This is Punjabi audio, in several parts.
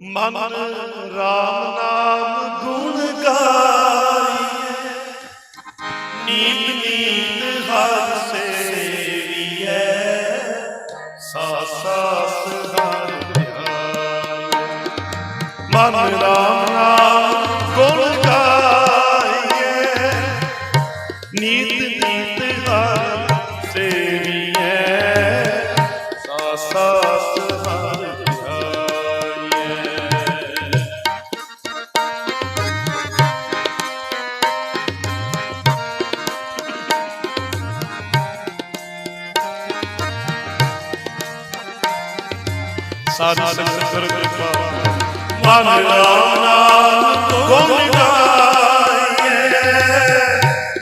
ਮਨ ਰਾਮ ਨਾਮ ਗੁਣ ਗਾਈਏ ਨੀਂਦ ਨੀਂਦ ਹਰ ਸੇਵੀਏ ਸਾਸਾ ਸਹਾਰ ਧਿਆਈ ਮਨ ਰਾਮ ਨਾਮ ਸਤ ਸੰਗਰ ਕਿਰਪਾ। ਮਨ ਰਾਮ ਨਾਮ ਗੁਣ ਗਾਈਏ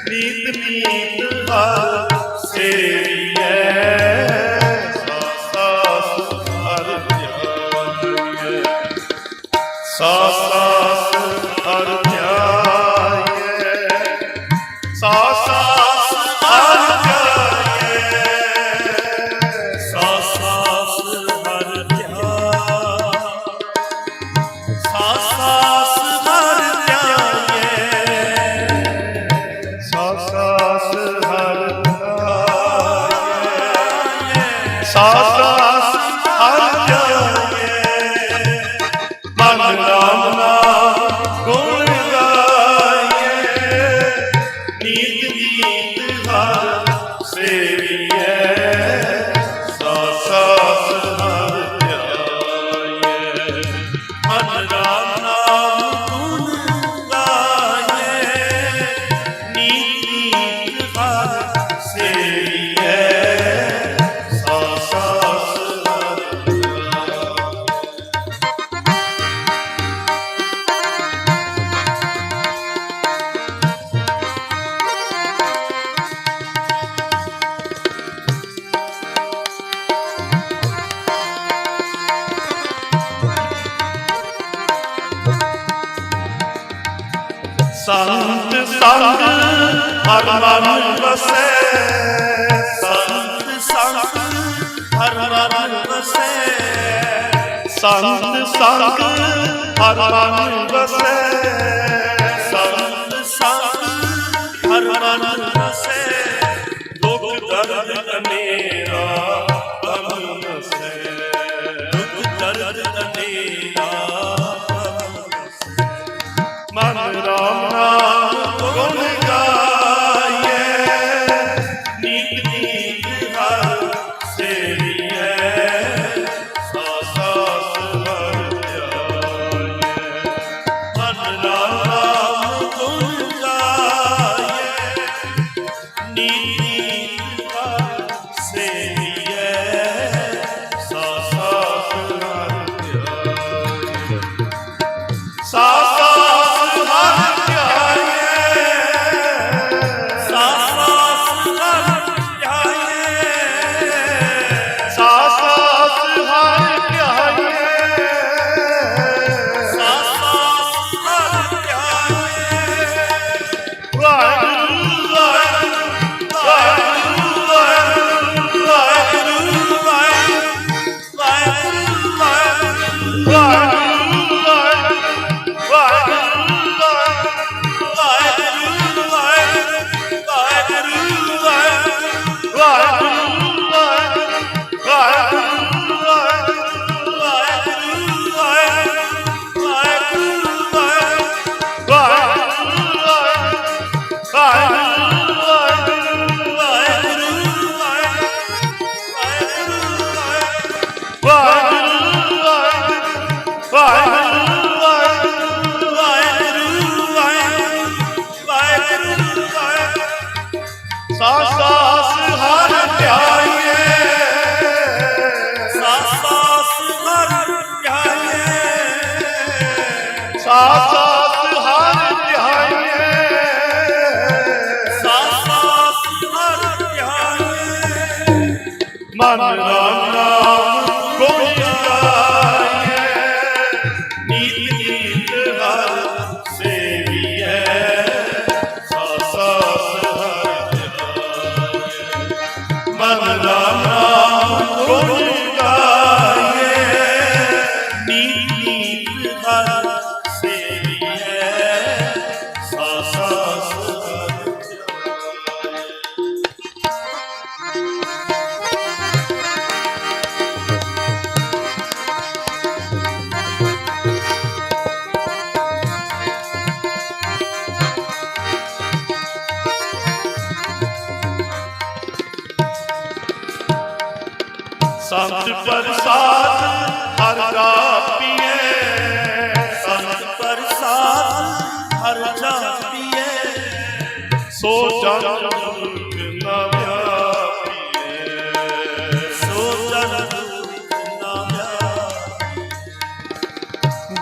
ਨੀਤ ਨੀਤ ਹਰ ਸੇਈਏ ਸਾਸਾ ਸੁਹਰ ਜਾਈਏ ਸਾਸਾ ਸੁਹਰ ਜਾਈਏ ਸਾਸ ਸਾਸਾ ਸੰਤ ਸੰਗ ਹਰ ਮਨ ਵਸੈ। ਸੰਤ ਸੰਗ ਹਰ ਮਨ ਵਸੈ। ਸੰਤ ਸੰਗ ਹਰ ਮਨ ਵਸੈ। আশা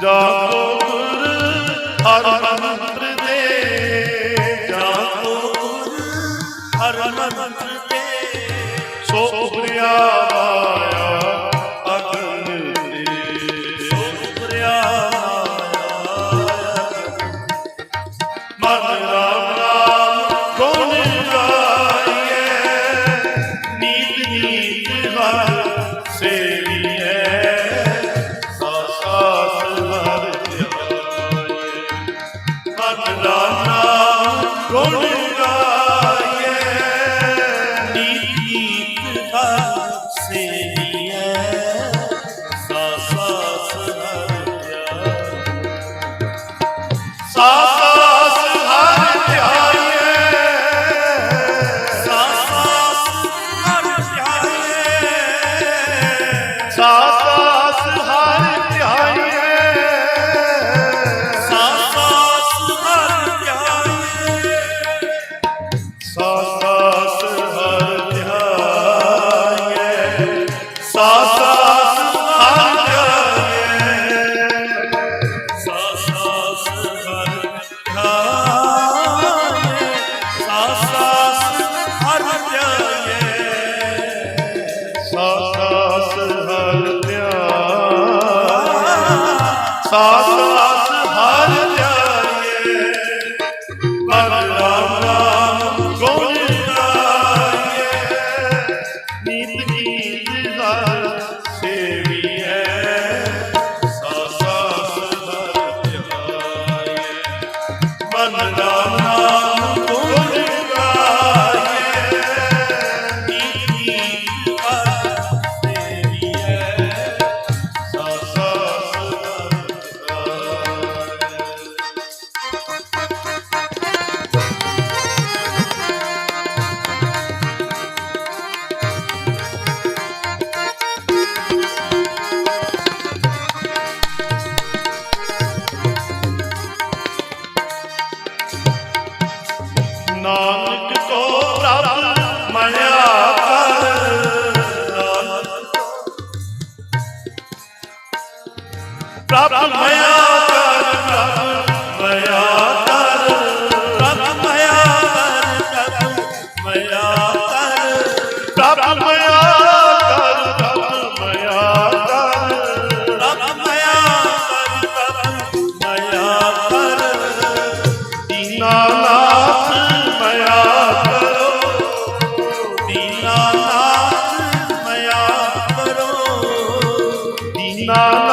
dog. ਸਾਧ ਸਾਸ ਹਰ ਜਾਈਏ। ਪਰ ਰਾਮ ਰਾਮ ਕੋਣ ਜਾਈਏ ਨੀਤ ਨੀਤ ਜ਼ਾਰ ਸੇਵੀ ਹੈ ਸਾਸ ਸਾਸ ਹਰ ਜਾਈਏ। ਮਨ Krishna.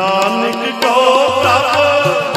ਨਾਨਕ ਕੋ ਪ੍ਰਭ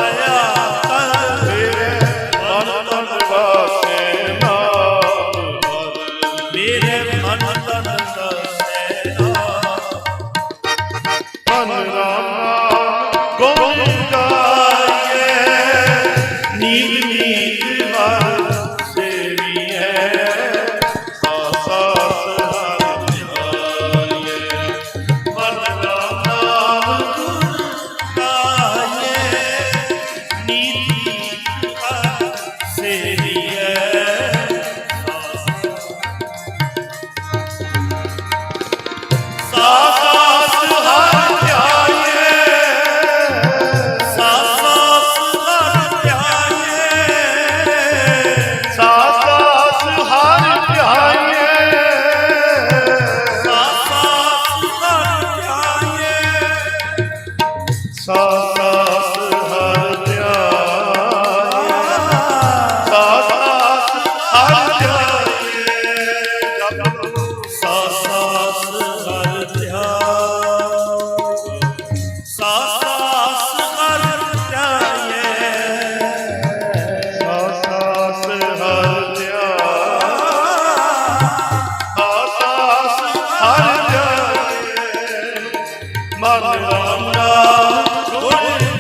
ਗੁਣਾ ਗੁਣ